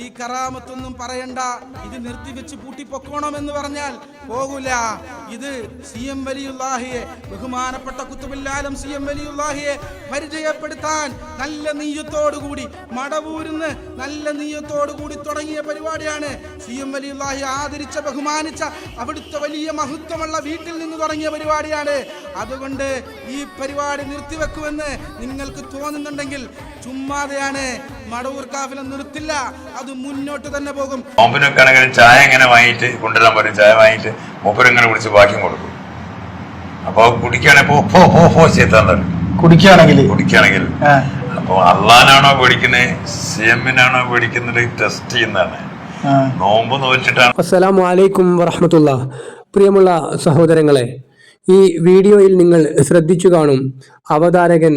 ഈ കറാമത്തൊന്നും പറയണ്ട. ഇത് നിർത്തിവെച്ച് പൂട്ടിപ്പൊക്കോണമെന്ന് പറഞ്ഞാൽ പോകൂല. ഇത് സി എം വലിയുല്ലാഹിയെ ബഹുമാനപ്പെട്ട കുത്തുബില്ലാലം സി എം വലിയുല്ലാഹിയെ പരിചയപ്പെടുത്താൻ നല്ല നീയത്തോടുകൂടി മടവൂരുന്ന് നല്ല നീയത്തോടുകൂടി തുടങ്ങിയ പരിപാടിയാണ് സി എം വലിയുല്ലാഹി ആദരിച്ച ബഹുമാനിച്ച അവിടുത്തെ വലിയ മഹത്വമുള്ള വീട്ടിൽ നിന്ന് തുടങ്ങിയ പരിപാടിയാണ് അതുകൊണ്ട് ഈ പരിപാടി നിർത്തിവെക്കുമെന്ന് നിങ്ങൾക്ക് തോന്നുന്നുണ്ടെങ്കിൽ ചുമ്മാതെയാണ് മടവൂർ കാഫില നിർത്തില്ല. അത് മുന്നോട്ട് തന്നെ പോകും. നോമ്പിനൊക്കെ ആണെങ്കിൽ ചായ ഇങ്ങനെ വാങ്ങിയിട്ട് കൊണ്ടുവരാൻ പറയും? ചായ വാങ്ങിയിട്ട് മൂപ്പരങ്ങനെ കുടിച്ച് ബാക്കി കൊടുക്കും. അപ്പൊ കുടിക്കുകയാണെങ്കിൽ തരും കുടിക്കുകയാണെങ്കിൽ? കുടിക്കുകയാണെങ്കിൽ. അപ്പോൾ അള്ളാനാണോ പേടിക്കുന്നത്? സി എമ്മിനാണോ പേടിക്കുന്നത്? ടെസ്റ്റ് ചെയ്യുന്നതാണ്. നോമ്പ് നോച്ചിട്ടാണ് അസ്സലാമു അലൈക്കും വറഹമത്തുള്ള പ്രിയമുള്ള സഹോദരങ്ങളെ ഈ വീഡിയോയിൽ നിങ്ങൾ ശ്രദ്ധിച്ചു കാണും. അവതാരകൻ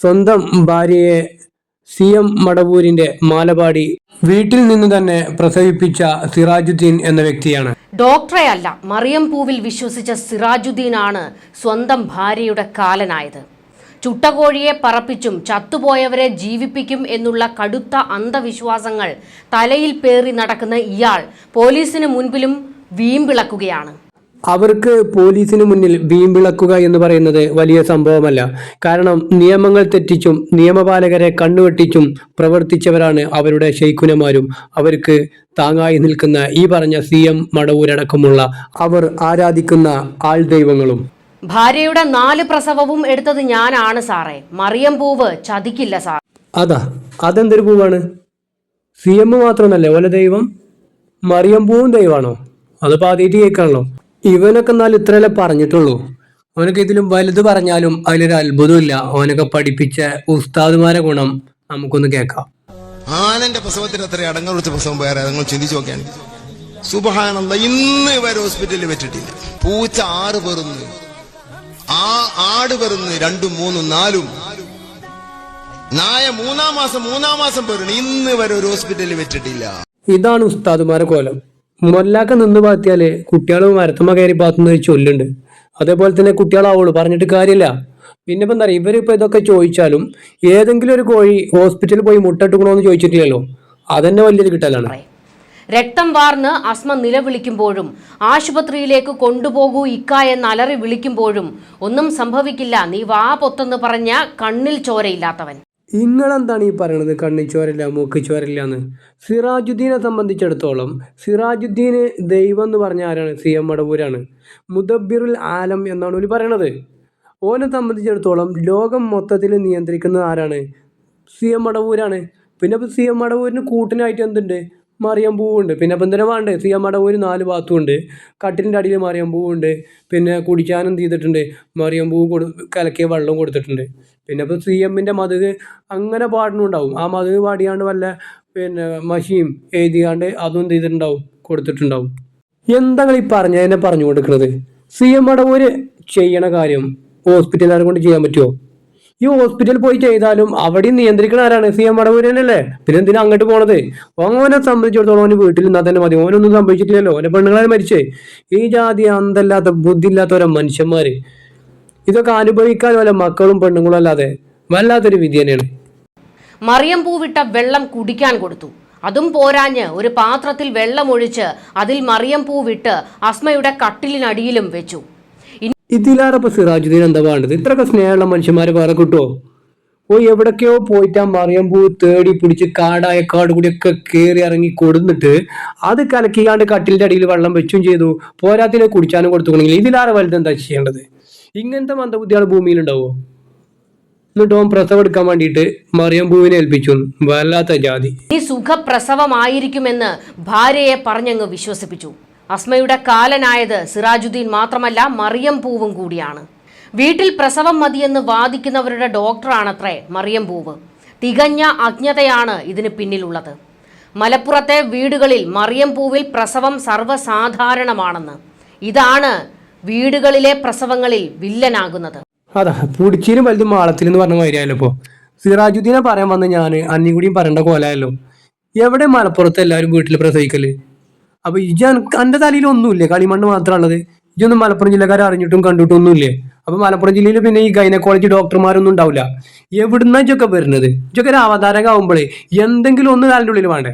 സ്വന്തം ഭാര്യയെ സി എം മടവൂരിന്റെ മാലപാടി വീട്ടിൽ നിന്ന് തന്നെ പ്രസവിപ്പിച്ച സിറാജുദ്ദീൻ എന്ന വ്യക്തിയാണ്. ഡോക്ടറെ അല്ല മറിയം പൂവിൽ വിശ്വസിച്ച സിറാജുദ്ദീനാണ് സ്വന്തം ഭാര്യയുടെ കാലനായത്. ചുട്ടകോഴിയെ പറപ്പിച്ചും ചത്തുപോയവരെ ജീവിപ്പിക്കും എന്നുള്ള കടുത്ത അന്ധവിശ്വാസങ്ങൾ തലയിൽ പേറി നടക്കുന്ന ഇയാൾ പോലീസിന് മുൻപിലും വീമ്പിളക്കുകയാണ്. അവർക്ക് പോലീസിന് മുന്നിൽ വീമ്പിളക്കുക എന്ന് പറയുന്നത് വലിയ സംഭവമല്ല. കാരണം നിയമങ്ങൾ തെറ്റിച്ചും നിയമപാലകരെ കണ്ണുവെട്ടിച്ചും പ്രവർത്തിച്ചവരാണ് അവരുടെ ശൈഖുനമാരും. അവർക്ക് താങ്ങായി നിൽക്കുന്ന ഈ പറഞ്ഞ സി എം മടവൂരടക്കമുള്ള അവർ ആരാധിക്കുന്ന ആൾ ദൈവങ്ങളും. ഭാര്യയുടെ നാല് പ്രസവവും എടുത്തത് ഞാനാണ് സാറേ. മറിയം പൂവ് ചതിക്കില്ല സാർ. അതാ അതെന്തൊരു പൂവാണ്? സി എം മാത്രമല്ലേ ഓല ദൈവം മറിയം പൂവും ദൈവമാണോ? അത് പാതിയിട്ട് കേൾക്കാണല്ലോ. ഇവനൊക്കെ എന്നാൽ ഇത്രയല്ലേ പറഞ്ഞിട്ടുള്ളൂ. അവനൊക്കെ ഇതിലും വലുത് പറഞ്ഞാലും അതിലൊരു അത്ഭുതമില്ല. അവനൊക്കെ പഠിപ്പിച്ച ഉസ്താദുമാരെ ഗുണം നമുക്കൊന്ന് കേൾക്കാം. ആനന്റെ പ്രസവത്തിന് അത്ര അടങ്ങൾ വിളിച്ച പ്രസവം വേറെ നിങ്ങൾ ചിന്തിച്ചു നോക്കിയാണ് സുബഹാനന്ദ ഇന്ന് വരെ ഹോസ്പിറ്റലിൽ വെച്ചിട്ടില്ല. പൂച്ച ആറ് പെറുന്ന്. ആ ആട് പെറുന്ന് രണ്ടും മൂന്നും നാലും. നായ മൂന്നാം മാസം മൂന്നാം മാസം പെറുന്നു. ഇന്ന് വരെ ഒരു ഹോസ്പിറ്റലിൽ വെച്ചിട്ടില്ല. ഇതാണ് ഉസ്താദുമാരെ കോലം. മൊല്ലാക്ക നിന്ന് പാത്തിയാൽ കുട്ടികൾ മരത്തുമ്മ കയറി പാത്തുന്ന ഒരു ചൊല്ലുണ്ട്. അതേപോലെ തന്നെ കുട്ടികളാവുള്ളൂ. പറഞ്ഞിട്ട് കാര്യമില്ല. പിന്നെ ഇപ്പം എന്താ പറയുക? ഇവരിപ്പോൾ ഇതൊക്കെ ചോദിച്ചാലും ഏതെങ്കിലും ഒരു കോഴി ഹോസ്പിറ്റലിൽ പോയി മുട്ടട്ടുക്കണോന്ന് ചോദിച്ചിട്ടില്ലല്ലോ. അതന്നെ വലിയൊരു കിട്ടലാണ്. രക്തം വാർന്ന് അസ്മ നിലവിളിക്കുമ്പോഴും ആശുപത്രിയിലേക്ക് കൊണ്ടുപോകൂ ഇക്ക എന്ന് അലറി വിളിക്കുമ്പോഴും ഒന്നും സംഭവിക്കില്ല. നീ വാ പൊത്തെന്ന് പറഞ്ഞ കണ്ണിൽ ചോരയില്ലാത്തവൻ. നിങ്ങളെന്താണ് ഈ പറയണത്? കണ്ണി ചോരല്ല മൂക്ക് ചോരല്ല എന്ന്. സിറാജുദ്ദീനെ സംബന്ധിച്ചിടത്തോളം സിറാജുദ്ദീന് ദൈവം എന്ന് പറഞ്ഞ ആരാണ്? C M മടവൂരാണ്. മുദബിറുൽ ആലം എന്നാണ് ഒരു പറയണത്. ഓനെ സംബന്ധിച്ചിടത്തോളം ലോകം മൊത്തത്തിൽ നിയന്ത്രിക്കുന്നത് ആരാണ്? സി എം മടവൂരാണ്. പിന്നെ ഇപ്പം സി എം മടവൂരിന് കൂട്ടിനായിട്ട് എന്തുണ്ട്? മറിയം പൂവുണ്ട്. പിന്നെ അപ്പം എന്തിനാ വേണ്ടേ? സി എം മടവൂര് നാല് ഭാഗത്തുണ്ട് കട്ടിലിന്റെ അടിയിൽ മറിയം പൂവുണ്ട്. പിന്നെ കുടിക്കാനും ചെയ്തിട്ടുണ്ട്. മറിയം പൂവ് കൊടു കലക്കിയ വെള്ളം കൊടുത്തിട്ടുണ്ട്. പിന്നെ ഇപ്പോൾ സി എമ്മിന്റെ മതുക് അങ്ങനെ പാടുന്നുണ്ടാവും. ആ മതുക് പാടിയാണ്ട് വല്ല പിന്നെ മഷിയും എഴുതിയാണ്ട് അതും എന്ത് ചെയ്തിട്ടുണ്ടാവും കൊടുത്തിട്ടുണ്ടാവും. എന്താ ഈ പറഞ്ഞ എന്നെ പറഞ്ഞു കൊടുക്കുന്നത് സി എം അടവൂര് ചെയ്യണ കാര്യം ഹോസ്പിറ്റലുകാരെ കൊണ്ട് ചെയ്യാൻ പറ്റുമോ ഈ ഹോസ്പിറ്റലിൽ പോയി ചെയ്താലും അവിടെ നിയന്ത്രിക്കണ ആരാണ്? സി എം അടവൂര് തന്നെയല്ലേ പിന്നെ എന്തിനാ അങ്ങോട്ട് പോണത്? ഓനെ സംബന്ധിച്ചിടത്തോളം ഓന് വീട്ടിൽ നിന്നാൽ തന്നെ മതി. ഓനൊന്നും സംഭവിച്ചിട്ടില്ലല്ലോ. ഓനെ പെണ്ണുങ്ങളെ മരിച്ചേ. ഈ ജാതി അന്തല്ലാത്ത ബുദ്ധിയില്ലാത്ത ഓരോ മനുഷ്യന്മാര്. ഇതൊക്കെ അനുഭവിക്കാൻ വല്ല മക്കളും പെണ്ണുങ്ങളും അല്ലാതെ വല്ലാത്തൊരു വിധി തന്നെയാണ്. മറിയം പൂവിട്ട വെള്ളം കുടിക്കാൻ കൊടുത്തു. അതും പോരാഞ്ഞ് ഒരു പാത്രത്തിൽ വെള്ളമൊഴിച്ച് അതിൽ മറിയം പൂവിട്ട് അസ്മയുടെ കട്ടിലിനടിയിലും വെച്ചു. ഇതിലാറപ്പോ സിറാജുദ്ദീൻ എന്താ വേണ്ടത്? ഇത്രയൊക്കെ സ്നേഹമുള്ള മനുഷ്യന്മാരെ വേറെ കിട്ടുമോ ഓ എവിടൊക്കെയോ പോയിട്ട് ആ മറിയം പൂ തേടി പിടിച്ച് കാടായ കാട് കൂടിയൊക്കെ കയറി ഇറങ്ങി കൊടുന്നിട്ട് അത് കലക്കിയാണ്ട് കട്ടിലിന്റെ അടിയിൽ വെള്ളം വെച്ചും ചെയ്തു. പോരാത്തിനെ കുടിച്ചാനും കൊടുത്തു ഇതിലാറ വലുത് എന്താ ചെയ്യേണ്ടത്? ഇങ്ങനത്തെ മന്ദബുദ്ധികൾ ഭൂമിയിലുണ്ടാവോ? എന്നിട്ട് ഓൻ പ്രസവം എടുക്കാൻ വേണ്ടിയിട്ട് മറിയം പൂവിനെ ഏൽപ്പിച്ചു. വല്ലാത്ത ജാതി. നീ സുഖപ്രസവമായിരിക്കുമെന്ന് ഭാര്യയെ പറഞ്ഞങ്ങ് വിശ്വസിപ്പിച്ചു. അസ്മയുടെ കാലനായത് സിറാജുദ്ദീൻ മാത്രമല്ല മറിയം പൂവും കൂടിയാണ്. വീട്ടിൽ പ്രസവം മതിയെന്ന് വാദിക്കുന്നവരുടെ ഡോക്ടറാണത്രേ മറിയം പൂവ്. തികഞ്ഞ അജ്ഞതയാണ് ഇതിന് പിന്നിലുള്ളത്. മലപ്പുറത്തെ വീടുകളിൽ മറിയം പൂവിൽ പ്രസവം സർവസാധാരണമാണെന്ന്. ഇതാണ് വീടുകളിലെ പ്രസവങ്ങളിൽ വില്ലനാകുന്നത്. അതാ പുടിച്ചീനും വലുതും മാളത്തിൽ എന്ന് പറഞ്ഞ മാതിരിയായല്ലോ ഇപ്പോ. സിറാജുദ്ദീനെ പറയാൻ വന്ന ഞാൻ അന്നി കൂടിയും പറയേണ്ട കോലായല്ലോ. എവിടെ മലപ്പുറത്ത് എല്ലാവരും വീട്ടിൽ പ്രസവിക്കൽ? അപ്പൊ ഇജ എന്റെ തലയിൽ ഒന്നുമില്ലേ കളിമണ്ണ് മാത്രമുള്ളത് ഇജൊന്നും മലപ്പുറം ജില്ലക്കാരെ അറിഞ്ഞിട്ടും കണ്ടിട്ടും ഒന്നുമില്ലേ അപ്പൊ മലപ്പുറം ജില്ലയിൽ പിന്നെ ഈ ഗൈനക്കോളജി ഡോക്ടർമാരൊന്നും ഉണ്ടാവില്ല. എവിടുന്ന ഇജൊക്കെ വരുന്നത്? ഇജൊക്കെ ഒരു അവതാരകാവുമ്പോഴേ എന്തെങ്കിലും ഒന്ന് കാലിന്റെ ഉള്ളിൽ വേണ്ടേ?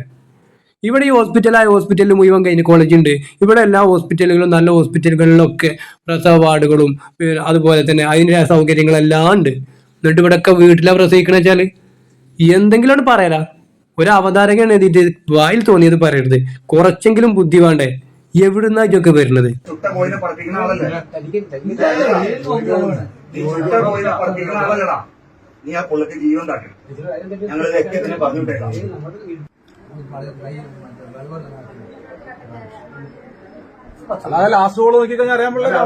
ഇവിടെ ഈ ഹോസ്പിറ്റലായ ഹോസ്പിറ്റലിൽ മുഴുവൻ ഗൈനക്കോളജി ഉണ്ട്. ഇവിടെ എല്ലാ ഹോസ്പിറ്റലുകളും നല്ല ഹോസ്പിറ്റലുകളിലൊക്കെ പ്രസവ വാർഡുകളും അതുപോലെ തന്നെ അതിന്റെ സൗകര്യങ്ങളെല്ലാം ഉണ്ട്. എന്നിട്ട് ഇവിടെയൊക്കെ വീട്ടിലാണ് പ്രസവിക്കണ വെച്ചാൽ എന്തെങ്കിലും പറയല. ഒരു അവതാരകയാണ് എഴുതിയിട്ട് വായിൽ തോന്നിയത് പറയരുത്. കുറച്ചെങ്കിലും ബുദ്ധി വേണ്ടേ? എവിടുന്ന ഇതൊക്കെ വരുന്നത്? നീ ആ ജീവൻ താട്ടി ഞങ്ങൾ ലക്ഷ്യത്തിന് പറഞ്ഞു വിട്ടേക്കാം. അല്ലാതെ ലാസ്റ്റ് ഗോൾ നോക്കി കഴിഞ്ഞാൽ അറിയാൻ പാടില്ല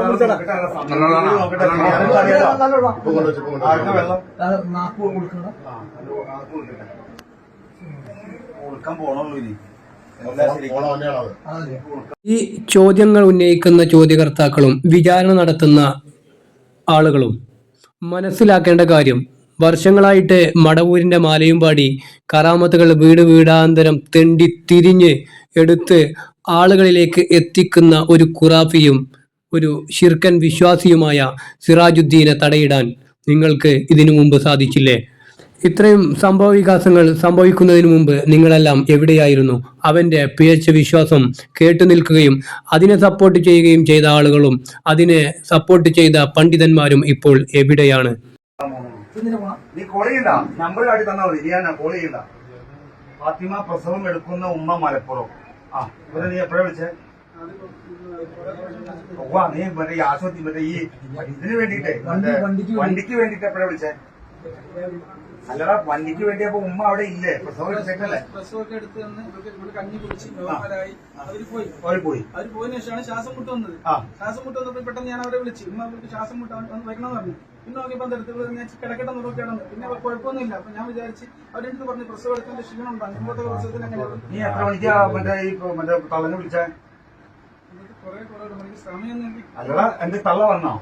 കൊടുക്കാൻ പോണുള്ളൂ ഇനി. ഈ ചോദ്യങ്ങൾ ഉന്നയിക്കുന്ന ചോദ്യകർത്താക്കളും വിചാരണ നടത്തുന്ന ആളുകളും മനസ്സിലാക്കേണ്ട കാര്യം വർഷങ്ങളായിട്ട് മടവൂരിന്റെ മാലയും പാടി കറാമത്തുകൾ വീട് വീടാന്തരം തെണ്ടി തിരിഞ്ഞ് എടുത്ത് ആളുകളിലേക്ക് എത്തിക്കുന്ന ഒരു ഖുറാഫിയും ഒരു ഷിർക്കൻ വിശ്വാസിയുമായ സിറാജുദ്ദീനെ തടയിടാൻ നിങ്ങൾക്ക് ഇതിനു മുമ്പ് സാധിച്ചില്ലേ? ഇത്രയും സംഭവ വികാസങ്ങൾ സംഭവിക്കുന്നതിന് മുമ്പ് നിങ്ങളെല്ലാം എവിടെയായിരുന്നു? അവന്റെ പിഴച്ച വിശ്വാസം കേട്ടു നിൽക്കുകയും അതിനെ സപ്പോർട്ട് ചെയ്യുകയും ചെയ്ത ആളുകളും അതിനെ സപ്പോർട്ട് ചെയ്ത പണ്ഡിതന്മാരും ഇപ്പോൾ എവിടെയാണ്? നീ കോൾ ചെയ്യണ്ട. നമ്പർ കാട്ടി തന്നാ മതി. നീ കോൾ ചെയ്യണ്ട. ഫാത്തിമ പ്രസവം എടുക്കുന്ന ഉമ്മ മലപ്പുറം. ആ ഇവരെ നീ എപ്പോഴാ വിളിച്ചേ? വാ നീ മറ്റേ ഈ ആശുപത്രി മറ്റേ ഈ ഇതിന് വേണ്ടിട്ടേ വണ്ടിക്ക് വേണ്ടിട്ട് എപ്പോഴാ വിളിച്ചേ? അല്ലടാ വണ്ടിക്ക് വേണ്ടി അപ്പൊ ഉമ്മ അവിടെ ഇല്ലേ? പ്രസവം എടുത്തേക്കല്ലേ? പ്രസവമൊക്കെ എടുത്ത് തന്ന് ഇവിടെ കഞ്ഞി കുടിച്ച് നോർമലായി അവർ പോയി. അവർ പോയി. അവർ പോയതിനു ശേഷമാണ് ശ്വാസം മുട്ട് വന്നത്. ശ്വാസം മുട്ട് വന്നപ്പോൾ പെട്ടെന്ന് ഞാൻ അവരെ വിളിച്ചു. ഉമ്മ അവർക്ക് ശ്വാസം മുട്ട് വന്ന് വയ്ക്കണമെന്ന് പറഞ്ഞു. പിന്നെ നോക്കിയപ്പോൾ എന്തെടുത്ത് ഞാൻ കിടക്കട്ടെ നോക്കിയാണ് പിന്നെ അവർ കുഴപ്പമൊന്നുമില്ല. അപ്പൊ ഞാൻ വിചാരിച്ച് അവരെടുത്ത് പറഞ്ഞു പ്രസവം എടുത്തതിന്റെ ക്ഷീണം ഉണ്ടാകും മുമ്പത്തെ പ്രസവത്തിന് അങ്ങനെ നീ എത്ര മണിക്കാ മറ്റേ ഈ മറ്റേ തള്ളനെ വിളിച്ചേ? കുറെ കുറെ സമയം അല്ലടാ എന്റെ തള്ള വന്നോ?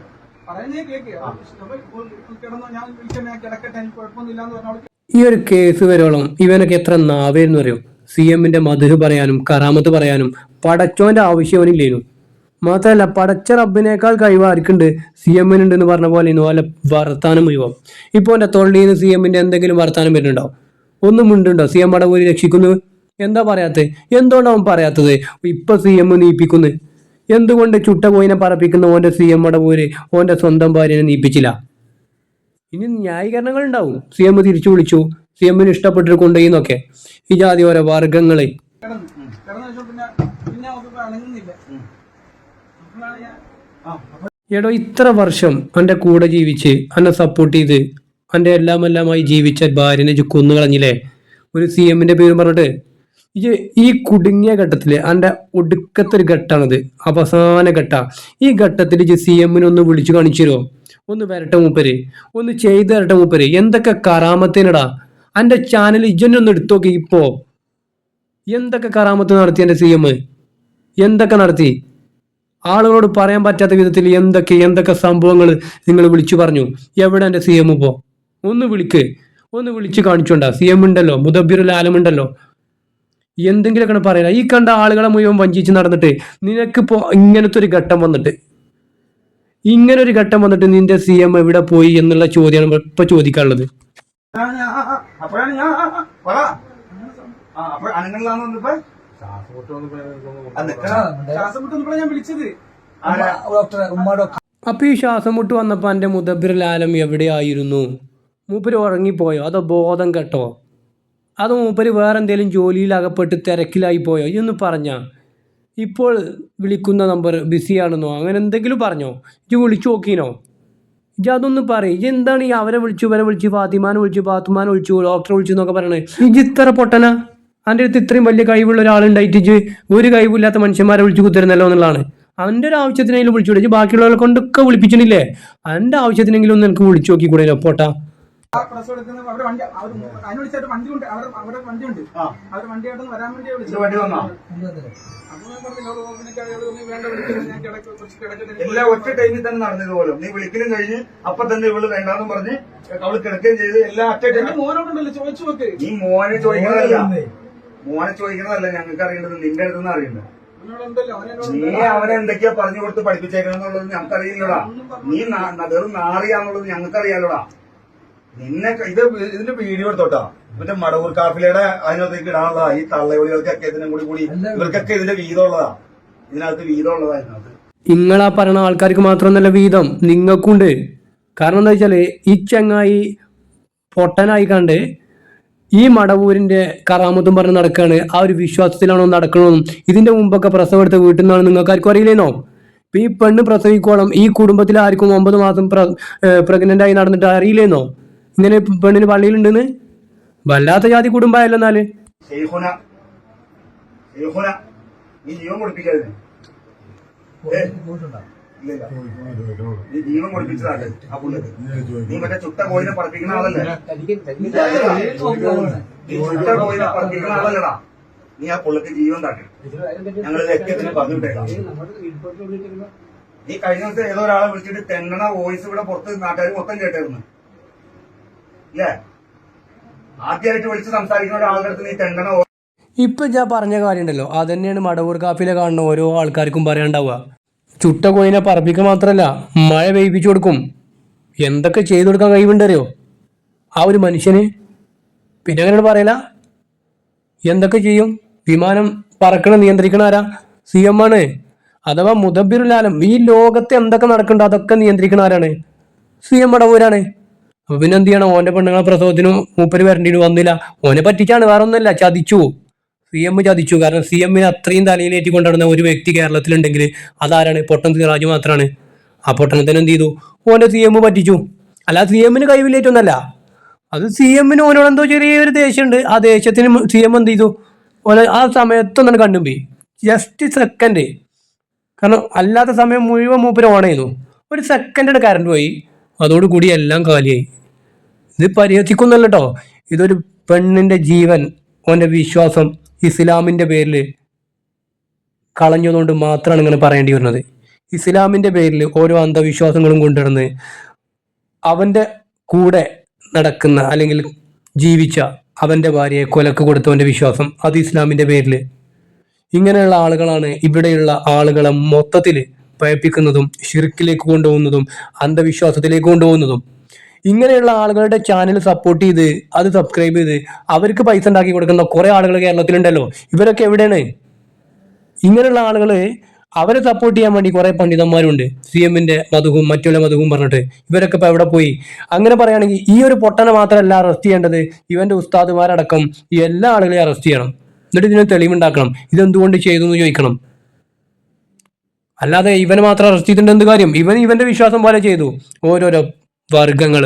ഈ ഒരു കേസ് വരോളം ഇവനൊക്കെ എത്ര നാവേന്ന് പറയും സി എമ്മിന്റെ മധുര പറയാനും കറാമത്ത് പറയാനും പടച്ചോന്റെ ആവശ്യം അവനില്ലേനു. മാത്രമല്ല പടച്ച റബ്ബിനേക്കാൾ കഴിവ് ആർക്കുണ്ട്? സി എമ്മിനുണ്ട് എന്ന് പറഞ്ഞ പോലെ ഇന്ന് പോലെ വർത്താനം മുഴുവൻ. ഇപ്പോൾ എന്റെ തൊള്ളിയിൽ നിന്ന് സി എമ്മിന്റെ എന്തെങ്കിലും വർത്താനം വരുന്നുണ്ടോ? ഒന്നും ഉണ്ടുണ്ടോ സി എം അടവൂരി രക്ഷിക്കുന്നു? എന്താ പറയാത്തത്? എന്തുകൊണ്ടാവും പറയാത്തത്? ഇപ്പൊ സി എം നീപ്പിക്കുന്നു എന്തുകൊണ്ട് ചുട്ട കോയിനെ പറപ്പിക്കുന്ന ഓന്റെ സി എം അടവൂര് ഓന്റെ സ്വന്തം ഭാര്യനെ നീപ്പിച്ചില്ല. ഇനി ന്യായീകരണങ്ങൾ ഉണ്ടാവും സി എം തിരിച്ചു വിളിച്ചു. സി എമ്മിന് ഇഷ്ടപ്പെട്ടിട്ട് കൊണ്ടുപോയിന്നൊക്കെ ഈ ജാതി ഓരോ വർഗങ്ങളെ. എടോ ഇത്ര വർഷം എന്റെ കൂടെ ജീവിച്ച് എന്നെ സപ്പോർട്ട് ചെയ്ത് എന്റെ എല്ലാം എല്ലാമായി ജീവിച്ച ഭാര്യനെ കൊന്നു കളഞ്ഞില്ലേ? ഒരു സി എമ്മിന്റെ പേര് പറഞ്ഞിട്ട് ഇജ്ജ് ഈ കുടുങ്ങിയ ഘട്ടത്തിൽ എന്റെ ഒടുക്കത്തെ ഒരു ഘട്ടമാണിത് അവസാന ഘട്ട. ഈ ഘട്ടത്തിൽ സി എമ്മിനെ ഒന്ന് വിളിച്ചു കാണിച്ചു തരുമോ ഒന്ന് വരട്ടെ മൂപ്പര്. ഒന്ന് ചെയ്ത് തരട്ടെ മൂപ്പര്. എന്തൊക്കെ കറാമത്തിനടാ എന്റെ ചാനൽ ഇജനൊന്ന് ഒന്ന് എടുത്തു നോക്കി ഇപ്പോ. എന്തൊക്കെ കറാമത്ത് നടത്തി എന്റെ സി എം? എന്തൊക്കെ നടത്തി? ആളുകളോട് പറയാൻ പറ്റാത്ത വിധത്തിൽ എന്തൊക്കെ എന്തൊക്കെ സംഭവങ്ങൾ നിങ്ങൾ വിളിച്ചു പറഞ്ഞു? എവിടെ എന്റെ സി എം ഒന്ന് വിളിക്ക്. ഒന്ന് വിളിച്ച് കാണിച്ചോണ്ടാ. സി എം ഉണ്ടല്ലോ. മുദബിറുൽ ആലമുണ്ടല്ലോ എന്തെങ്കിലുമൊക്കെ പറയുന്നത് ഈ കണ്ട ആളുകളെ മുഴുവൻ വഞ്ചിച്ച് നടന്നിട്ട് നിനക്കിപ്പോ ഇങ്ങനത്തെ ഒരു ഘട്ടം വന്നിട്ട് ഇങ്ങനെ ഒരു ഘട്ടം വന്നിട്ട് നിന്റെ സി എം എവിടെ പോയി എന്നുള്ള ചോദ്യമാണ് ഇപ്പൊ ചോദിക്കാനുള്ളത്? അപ്പൊ ഈ ശ്വാസം മുട്ട് വന്നപ്പോ എന്റെ മുദബിർ ലാലം എവിടെയായിരുന്നു? മൂപ്പര് ഉറങ്ങിപ്പോയോ? അതോ ബോധം കെട്ടോ? അതോ മൂപ്പര് വേറെ എന്തെങ്കിലും ജോലിയിൽ അകപ്പെട്ട് തിരക്കിലായി പോയോ? ഇതൊന്ന് പറഞ്ഞാൽ ഇപ്പോൾ വിളിക്കുന്ന നമ്പർ ബിസിയാണെന്നോ അങ്ങനെ എന്തെങ്കിലും പറഞ്ഞോ? ഇജ്ജ് വിളിച്ചു നോക്കീനോ? ഇജ്ജ് അതൊന്ന് പറയും. ഇജ്ജ് എന്താണ് ഈ അവരെ വിളിച്ചു ഇവരെ വിളിച്ചു ഫാത്തിമാനെ വിളിച്ചു ഫാത്തുമാനെ വിളിച്ചു ഡോക്ടറെ വിളിച്ചു എന്നൊക്കെ പറയണേ ഇജ്ജ് ഇത്ര പൊട്ടനാ? അവന്റെ അടുത്ത് ഇത്രയും വലിയ കഴിവുള്ള ഒരാളുണ്ടായിട്ട് ഇജ്ജ് ഒരു കഴിവില്ലാത്ത മനുഷ്യന്മാരെ വിളിച്ചു കുത്തിരുന്നല്ലോ എന്നുള്ളതാണ്. അവന്റെ ഒരു ആവശ്യത്തിനെങ്കിലും വിളിച്ചു ഇജ്ജ് ബാക്കിയുള്ളവരെ കൊണ്ടൊക്കെ വിളിപ്പിച്ചിട്ടില്ലേ? അവന്റെ ആവശ്യത്തിനെങ്കിലും ഒന്ന് എനിക്ക് വിളിച്ചു നോക്കിക്കൂടെ പോട്ടാ. എടുക്കുന്ന അവരുടെ വണ്ടി അവർ അതിന് വിളിച്ചായിട്ട് വണ്ടി ഉണ്ട്. അവർ അവരുടെ വണ്ടി ഉണ്ട് ആ. അവർ വണ്ടിയായിട്ട് വരാൻ വേണ്ടി വിളിച്ചു വണ്ടി വന്നോ? അപ്പൊ ഞാൻ പറഞ്ഞു "ലോഡ് ഓർഗനൊക്കെ അയാൾ വേണ്ട വിളിക്കുന്നത് ഞാൻ കിടക്ക കുറച്ച് കിടക്കട്ടെ. എല്ലാം ഒറ്റ ടൈമിൽ തന്നെ നടന്നത് പോലും. നീ വിളിക്കലും കഴിഞ്ഞ് അപ്പൊ തന്നെ ഇവൾ വേണ്ടാന്ന് പറഞ്ഞ് അവൾ കിടക്കുകയും ചെയ്ത് എല്ലാ ഒറ്റ ടൈമിൽ മോനോടുണ്ടല്ലോ ചോദിച്ചു നോക്ക്. നീ മോനെ ചോദിക്കണതല്ല. മോനെ ചോദിക്കണതല്ല ഞങ്ങൾക്ക് അറിയേണ്ടത് നിന്റെ അടുത്തുനിന്ന് അറിയേണ്ടത്. അവനോട് നീ അവനെ എന്തൊക്കെയാ പറഞ്ഞു കൊടുത്ത് പഠിപ്പിച്ചേക്കണെന്നുള്ളത് ഞങ്ങൾക്ക് അറിയില്ലടാ നീ വെറും നാറിയാന്നുള്ളത് ഞങ്ങൾക്ക് അറിയാലോടാ നിന്നെ ഇത് ഇതിന്റെ വീഡിയോ എടുത്തോട്ടാ. മറ്റേ മടവൂർ കാഫിലയുടെ അതിനകത്തേക്ക് ഇടാനുള്ളതാ ഈ തള്ളയോളികൾക്കൊക്കെ ഇതിനും കൂടി കൂടി ഇവർക്കൊക്കെ ഇതിന്റെ വീതമുള്ളതാ. ഇതിനകത്ത് വീതമുള്ളതാ ഇതിനകത്ത്. നിങ്ങളാ പറയുന്ന ആൾക്കാർക്ക് മാത്രമല്ല വീതം. നിങ്ങൾക്കുണ്ട്. കാരണം എന്താ വെച്ചാൽ ഈ ചങ്ങായി പൊട്ടനായി കണ്ട് ഈ മടവൂരിന്റെ കറാമത്തും പറഞ്ഞ് നടക്കാണ്. ആ ഒരു വിശ്വാസത്തിലാണോ നടക്കണമെന്നും ഇതിന്റെ മുമ്പൊക്കെ പ്രസവം എടുത്ത വീട്ടിൽ നിന്നാണ് നിങ്ങൾക്ക് ആർക്കും അറിയില്ലേനോ ഇപ്പൊ ഈ പെണ്ണ് പ്രസവിക്കോളം ഈ കുടുംബത്തിൽ ആർക്കും ഒമ്പത് മാസം പ്രഗ്നന്റ് ആയി നടന്നിട്ട് അറിയില്ലേന്നോ? ഇങ്ങനെ പെണ്ണിന് പള്ളിയിലുണ്ടെന്ന്? വല്ലാത്ത ജാതി കുടുംബമായല്ലോ എന്നാൽ നീ ജീവൻ ആ പുള്ളിക്ക്. നീ ആളല്ലേ? കോയിനെ നീ ജീവൻ താട്ടി ഞങ്ങൾ ലക്ഷ്യത്തിന് പറഞ്ഞിട്ടേക്കാം. നീ കഴിഞ്ഞ ദിവസം ഏതോ ഒരാളെ വിളിച്ചിട്ട് തെന്നണ വോയിസ് ഇവിടെ പുറത്ത് നാട്ടുകാർ മൊത്തം കേട്ടായിരുന്നു ഇല്ലേ ആദ്യമായിട്ട് വിളിച്ച് സംസാരിക്കുന്ന ഒരാളുടെ നീ തെണ്ടണ ഇപ്പൊ ഞാൻ പറഞ്ഞ കാര്യം ഉണ്ടല്ലോ അത് തന്നെയാണ് മടവൂർ കാപ്പിലെ കാണുന്ന ഓരോ ആൾക്കാർക്കും പറയാണ്ടാവുക ചുട്ട കോയിനെ പറപ്പിക്കുക മാത്രമല്ല മഴ വേവിപ്പിച്ചു കൊടുക്കും. എന്തൊക്കെ ചെയ്തു കൊടുക്കാൻ കഴിവുണ്ടറിയോ? ആ ഒരു മനുഷ്യന് പിന്നെ അങ്ങനെ പറയല. എന്തൊക്കെ ചെയ്യും? വിമാനം പറക്കണ നിയന്ത്രിക്കണ ആരാ? സി എം ആണ്. അഥവാ മുദബിറുലാലം ഈ ലോകത്ത് എന്തൊക്കെ നടക്കുന്നുണ്ടോ അതൊക്കെ നിയന്ത്രിക്കണ ആരാണ്? സി എം മടവൂരാണ്. അപ്പൊ പിന്നെ എന്ത് ചെയ്യണം? ഓന്റെ പെണ്ണുങ്ങളെ പ്രസവത്തിന് മൂപ്പര് വരണ്ടിന് വന്നില്ല. ഓനെ പറ്റിച്ചാണ് വേറെ ഒന്നുമല്ല ചതിച്ചു. സി എം ചതിച്ചു. കാരണം സി എമ്മിന് അത്രയും തലയിലേറ്റി കൊണ്ടുവരുന്ന ഒരു വ്യക്തി കേരളത്തിലുണ്ടെങ്കിൽ അതാരാണ്? പൊട്ടൻ സിറാജ് മാത്രമാണ് ആ പൊട്ടനത്തിന് എന്ത് ചെയ്തു? ഓന്റെ സി എം പറ്റിച്ചു. അല്ല സി എമ്മിന് കഴിവില്ലേറ്റൊന്നല്ല അത് സി എമ്മിന് ഓനോട് എന്തോ ചെറിയൊരു ദേഷ്യമുണ്ട്. ആ ദേഷ്യത്തിന് സി എം എന്ത് ചെയ്തു? ഓനെ ആ സമയത്തൊന്നും പോയി ജസ്റ്റ് സെക്കൻഡ് കാരണം അല്ലാത്ത സമയം മുഴുവൻ മൂപ്പര് ഓണായിരുന്നു ഒരു സെക്കൻഡ് കറണ്ട് പോയി. അതോടുകൂടി എല്ലാം കാലിയായി. ഇത് പരിഹസിക്കുന്നല്ല കേട്ടോ ഇതൊരു പെണ്ണിന്റെ ജീവൻ ഓന്റെ വിശ്വാസം ഇസ്ലാമിന്റെ പേരിൽ കളഞ്ഞതുകൊണ്ട് മാത്രമാണ് ഇങ്ങനെ പറയേണ്ടി വരുന്നത്. ഇസ്ലാമിന്റെ പേരിൽ ഓരോ അന്ധവിശ്വാസങ്ങളും കൊണ്ടുവരുന്നത് അവന്റെ കൂടെ നടക്കുന്ന അല്ലെങ്കിൽ ജീവിച്ച അവന്റെ ഭാര്യയെ കൊലക്ക് കൊടുത്തവന്റെ വിശ്വാസം അത് ഇസ്ലാമിന്റെ പേരിൽ. ഇങ്ങനെയുള്ള ആളുകളാണ് ഇവിടെയുള്ള ആളുകളെ മൊത്തത്തിൽ പയപ്പിക്കുന്നതും ഷിർക്കിലേക്ക് കൊണ്ടുപോകുന്നതും അന്ധവിശ്വാസത്തിലേക്ക് കൊണ്ടുപോകുന്നതും. ഇങ്ങനെയുള്ള ആളുകളുടെ ചാനൽ സപ്പോർട്ട് ചെയ്ത് അത് സബ്സ്ക്രൈബ് ചെയ്ത് അവർക്ക് പൈസ ഉണ്ടാക്കി കൊടുക്കുന്ന കുറെ ആളുകൾ കേരളത്തിലുണ്ടല്ലോ. ഇവരൊക്കെ എവിടെയാണ്? ഇങ്ങനെയുള്ള ആളുകൾ അവരെ സപ്പോർട്ട് ചെയ്യാൻ വേണ്ടി കുറെ പണ്ഡിതന്മാരുണ്ട്. സി എമ്മിന്റെ മധുവും മറ്റുള്ള മധുവും പറഞ്ഞിട്ട് ഇവരൊക്കെ ഇപ്പൊ എവിടെ പോയി? അങ്ങനെ പറയുകയാണെങ്കിൽ ഈ ഒരു പൊട്ടനെ മാത്രമല്ല അറസ്റ്റ് ചെയ്യേണ്ടത് ഇവന്റെ ഉസ്താദുമാരടക്കം ഈ എല്ലാ ആളുകളെയും അറസ്റ്റ് ചെയ്യണം. എന്നിട്ട് ഇതിന് തെളിവുണ്ടാക്കണം. ഇതെന്തുകൊണ്ട് ചെയ്തു എന്ന് ചോദിക്കണം. അല്ലാതെ ഇവന് മാത്രം അറസ്റ്റ് ചെയ്തിട്ടുണ്ട് എന്ത് കാര്യം? ഇവൻ ഇവന്റെ വിശ്വാസം പോലെ ചെയ്തു ഓരോരോ വർഗങ്ങൾ